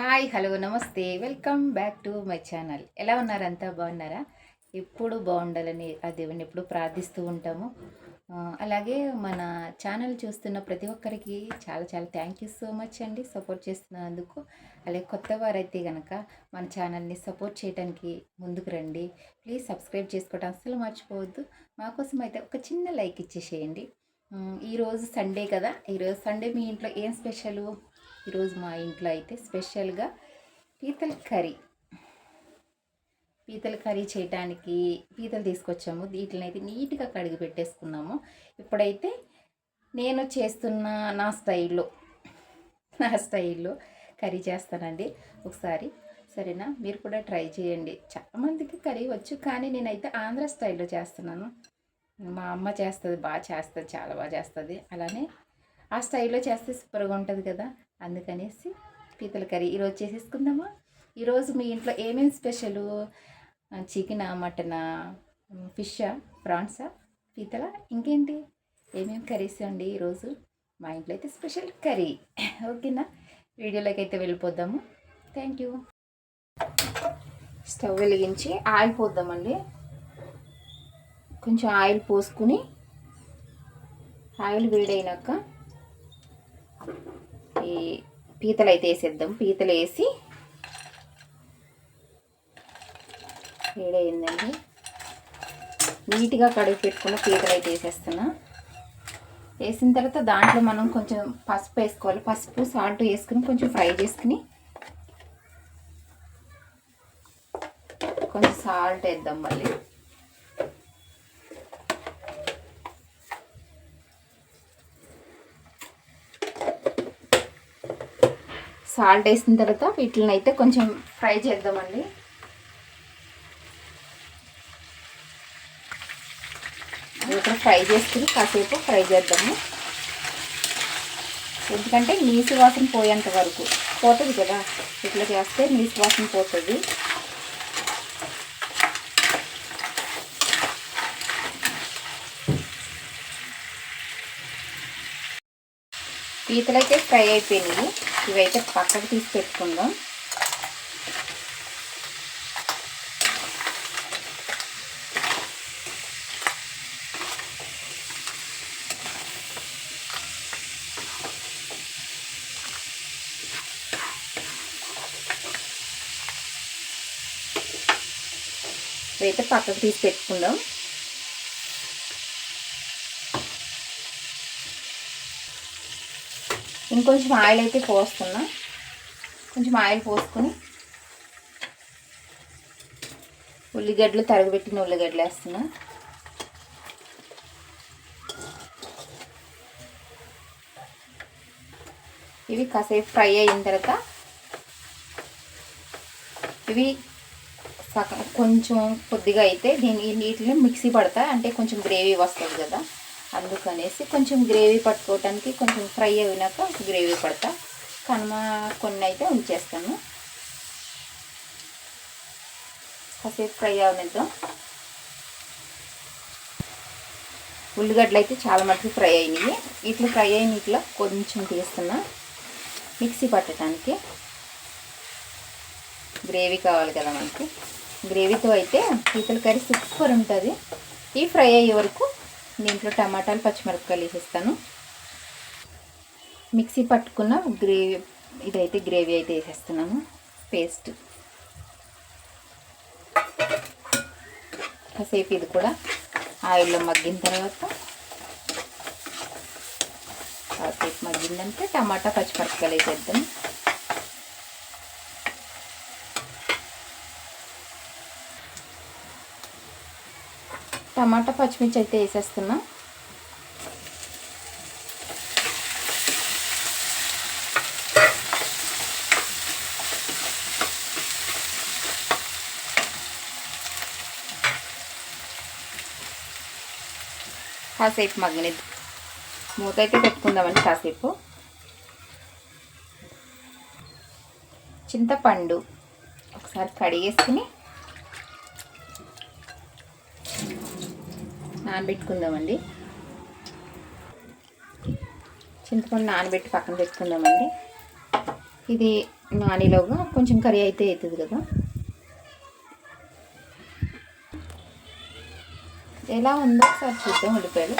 Hi hello నమస్తే. Welcome back to my channel. ఎలా ఉన్నారు అంతా? బాగున్నారా? ఎప్పుడు బాగుండాలని ఆ దేవుని ఎప్పుడు ప్రార్థిస్తూ ఉంటాము. అలాగే మన ఛానల్ చూస్తున్న ప్రతి ఒక్కరికి చాలా చాలా థ్యాంక్ యూ సో మచ్ అండి సపోర్ట్ చేస్తున్నందుకు. అలాగే కొత్త వారైతే కనుక మన ఛానల్ని సపోర్ట్ చేయడానికి ముందుకు రండి. ప్లీజ్ సబ్స్క్రైబ్ చేసుకోవడం అస్సలు మర్చిపోవద్దు. మాకోసం అయితే ఒక చిన్న లైక్ ఇచ్చేసేయండి. ఈరోజు సండే కదా? ఈరోజు సండే మీ ఇంట్లో ఏం స్పెషల్ ఈరోజు మా ఇంట్లో అయితే స్పెషల్గా పీతల కర్రీ. పీతల కర్రీ చేయడానికి పీతలు తీసుకొచ్చాము. వీటిని అయితే నీట్గా కడిగి పెట్టేసుకున్నాము. ఇప్పుడైతే నేను చేస్తున్న నా స్టైల్లో నా స్టైల్లో కర్రీ చేస్తానండి. ఒకసారి సరేనా? మీరు కూడా ట్రై చేయండి. చాలామందికి కర్రీ వచ్చు కానీ నేనైతే ఆంధ్ర స్టైల్లో చేస్తున్నాను. మా అమ్మ చేస్తుంది బాగా చేస్తుంది చాలా బాగా చేస్తుంది. అలానే ఆ స్టైల్లో చేస్తే సూపర్గా ఉంటుంది కదా? అందుకనేసి పీతల కర్రీ ఈరోజు చేసేసుకుందామా? ఈరోజు మీ ఇంట్లో ఏమేమి స్పెషల్? చికెనా మటనా ఫిషా ప్రాన్సా పీతల ఇంకేంటి? ఏమేమి కర్రీస్ అండి ఈరోజు? మా ఇంట్లో అయితే స్పెషల్ కర్రీ. ఓకేనా? వీడియోలోకి అయితే వెళ్ళిపోద్దాము థ్యాంక్ యూ. స్టవ్ వెలిగించి ఆయిల్ పోద్దామండి. కొంచెం ఆయిల్ పోసుకుని ఆయిల్ వేడైనాక ఈ పీతలు అయితే వేసేద్దాం. పీతలు వేసి వేడయిందండి. నీట్గా కడిగి పెట్టుకున్న పీతలు అయితే వేసేస్తున్నా. వేసిన తర్వాత దాంట్లో మనం కొంచెం పసుపు వేసుకోవాలి. పసుపు సాల్ట్ వేసుకుని కొంచెం ఫ్రై చేసుకుని కొంచెం సాల్ట్ వేద్దాం మళ్ళీ. సాల్ట్ వేసిన తర్వాత వీటిని అయితే కొంచెం ఫ్రై చేద్దామండి. ఇక్కడ ఫ్రై చేసుకుని కాసేపు ఫ్రై చేద్దాము. ఎందుకంటే నీసు వాసన పోయేంత వరకు పోతుంది కదా. ఇట్లా చేస్తే నీసు వాసన పోతుంది. పీతలైతే ఫ్రై అయిపోయినాయి. ఇవైతే పక్కకు తీసి పెట్టుకుందాం. ఇవైతే పక్కకు తీసి పెట్టుకుందాం. ఇంకొంచెం ఆయిల్ అయితే పోస్తున్నా. కొంచెం ఆయిల్ పోసుకొని ఉల్లిగడ్డలు తరగబెట్టిన ఉల్లిగడ్డలు వేస్తున్నా. ఇవి కాసేపు ఫ్రై అయిన తర్వాత ఇవి సగం కొంచెం కొద్దిగా అయితే దీని నీటిని మిక్సీ పడతా అంటే కొంచెం గ్రేవీ వస్తుంది కదా. అందుకనేసి కొంచెం గ్రేవీ పట్టుకోవటానికి కొంచెం ఫ్రై అయినాక గ్రేవీ పడతా. కనుమ కొన్ని అయితే ఉంచేస్తాను. కాసేపు ఫ్రై అవనిద్దాం. ఉల్లిగడ్డలు అయితే చాలా మటుకు ఫ్రై అయినాయి. ఇట్లా ఫ్రై అయిన ఇట్లా కొంచెం తీస్తున్నా. మిక్సీ పట్టడానికి గ్రేవీ కావాలి కదా మనకి. గ్రేవీతో అయితే పీతల కర్రీ సూపర్ ఉంటుంది. ఈ ఫ్రై అయ్యే వరకు దీంట్లో టమాటాలు పచ్చిమిరపకాయలు వేసేస్తాను. మిక్సీ పట్టుకున్న గ్రేవీ ఇదైతే గ్రేవీ అయితే వేసేస్తున్నాను. పేస్ట్. కాసేపు ఇది కూడా ఆయిల్లో మగ్గిన తర్వాత కాసేపు మగ్గిందంటే టమాటా పచ్చిమిరపకాయలు వేసేద్దాం. టమాటా పచ్చిమిర్చి అయితే వేసేస్తున్నా. కాసేపు మగ్గనిద్దు. మూత అయితే పెట్టుకుందామండి కాసేపు. చింతపండు ఒకసారి కడిగేసుకుని నానబెట్టుకుందామండి. చింతపండు నానబెట్టి పక్కన పెట్టుకుందామండి. ఇది నానిలోగా కొంచెం కర్రీ అయితే అవుతుంది కదా. ఎలా ఉందో ఒకసారి చూద్దాం ఉల్లిపాయలు.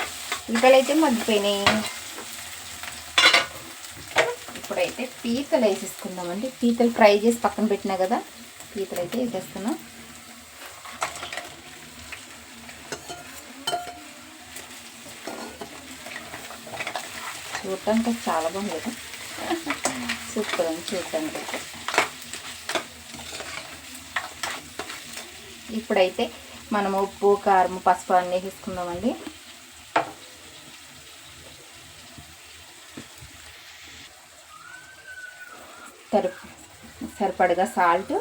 ఉల్లిపాయలు అయితే మగ్గిపోయినాయి. ఇప్పుడైతే పీతలు వేసేసుకుందామండి. పీతలు ఫ్రై చేసి పక్కన పెట్టినా కదా పీతలు అయితే వేసేస్తున్నాం. చూడటానికి చాలా బాగుంది. కదా సూపర్ ఉంది చూడటానికి. ఇప్పుడైతే మనం ఉప్పు కారం పసుపు అన్నీ తీసుకుందామండి సరిపడగా సాల్ట్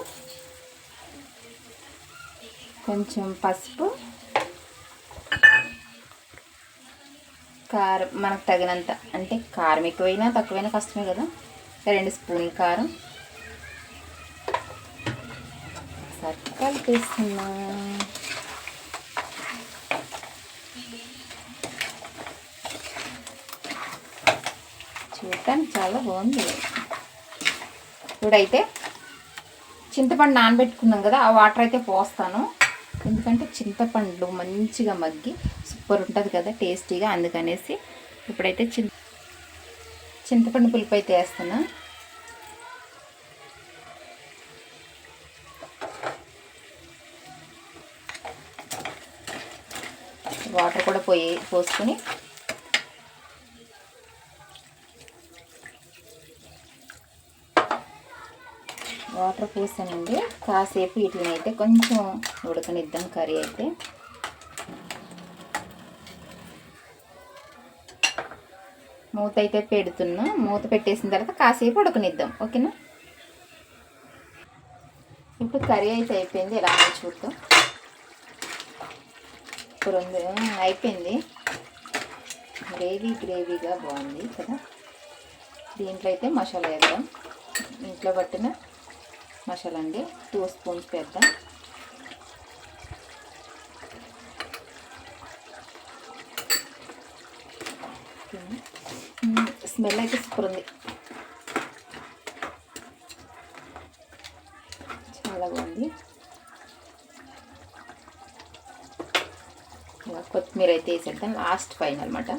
కొంచెం పసుపు కారం మనకు తగినంత అంటే కారం ఎక్కువైనా తక్కువైనా కష్టమే కదా. రెండు స్పూన్ల కారం. ఒకసారి కలిపేస్తున్నా చూడటానికి చాలా బాగుంది. ఇప్పుడైతే చింతపండు నానబెట్టుకున్నాం కదా ఆ వాటర్ అయితే పోస్తాను. ఎందుకంటే చింతపండు మంచిగా మగ్గి సూపర్ ఉంటుంది కదా టేస్టీగా. అందుకనేసి ఇప్పుడైతే చింత చింతపండు పులుపు అయితే వేస్తున్నా. వాటర్ కూడా పోయి పోసుకొని వాటర్ పోసానండి. కాసేపు వీటిని అయితే కొంచెం ఉడకనిద్దాం కర్రీ అయితే. మూత అయితే పెడుతున్నా. మూత పెట్టేసిన తర్వాత కాసేపు ఉడకనిద్దాం. ఓకేనా? ఇప్పుడు కర్రీ అయితే అయిపోయింది. ఎలా చూద్దాం. ఇప్పుడు అయిపోయింది. గ్రేవీ గ్రేవీగా బాగుంది కదా. దీంట్లో అయితే మసాలా వేద్దాం. ఇంట్లో పట్టిన మసాలా అండి. టూ స్పూన్స్ పెద్దాం స్మెల్ అయితే సూపర్ ఉంది. చాలా బాగుంది. ఇలా కొత్తిమీర అయితే వేసేద్దాం. లాస్ట్ పైన అనమాట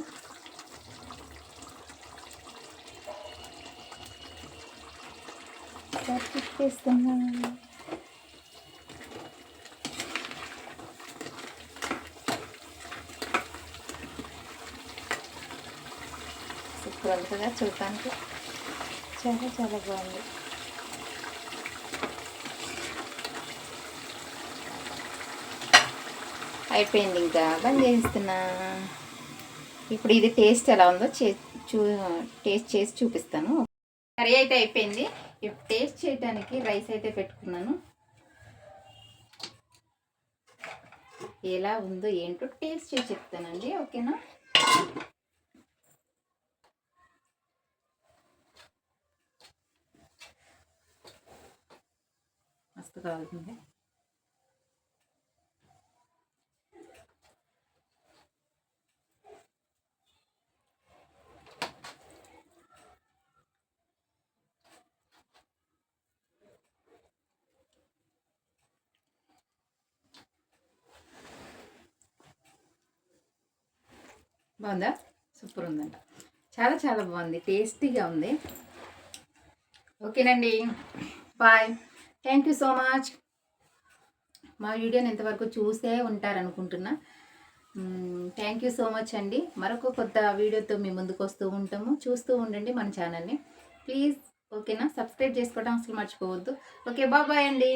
వేస్తున్నా వెళ్తుందా కదా చూడటానికి. చాలా చాలా బాగుంది. అయిపోయింది ఇంకా. బంద్ చేస్తున్నా ఇప్పుడు ఇది టేస్ట్ ఎలా ఉందో చే చూ టేస్ట్ చేసి చూపిస్తాను. కర్రీ అయితే అయిపోయింది. ఇప్పుడు టేస్ట్ చేయడానికి రైస్ అయితే పెట్టుకున్నాను. ఎలా ఉందో ఏంటో టేస్ట్ చేసి చెప్తానండి ఓకేనా? మస్తు బాగుందా? సూపర్ ఉందంట. చాలా చాలా బాగుంది. టేస్టీగా ఉంది. ఓకేనండి. Bye. Thank you so much మా వీడియోని ఎంతవరకు చూసే ఉంటారనుకుంటున్నా. థ్యాంక్ యూ సో మచ్ అండి. మరొక కొత్త వీడియోతో మీ ముందుకు వస్తూ ఉంటాము. చూస్తూ ఉండండి మన ఛానల్ని. ప్లీజ్ ఓకేనా సబ్స్క్రైబ్ చేసుకోవడం అసలు మర్చిపోవద్దు. ఓకే బాబాయ్ అండి.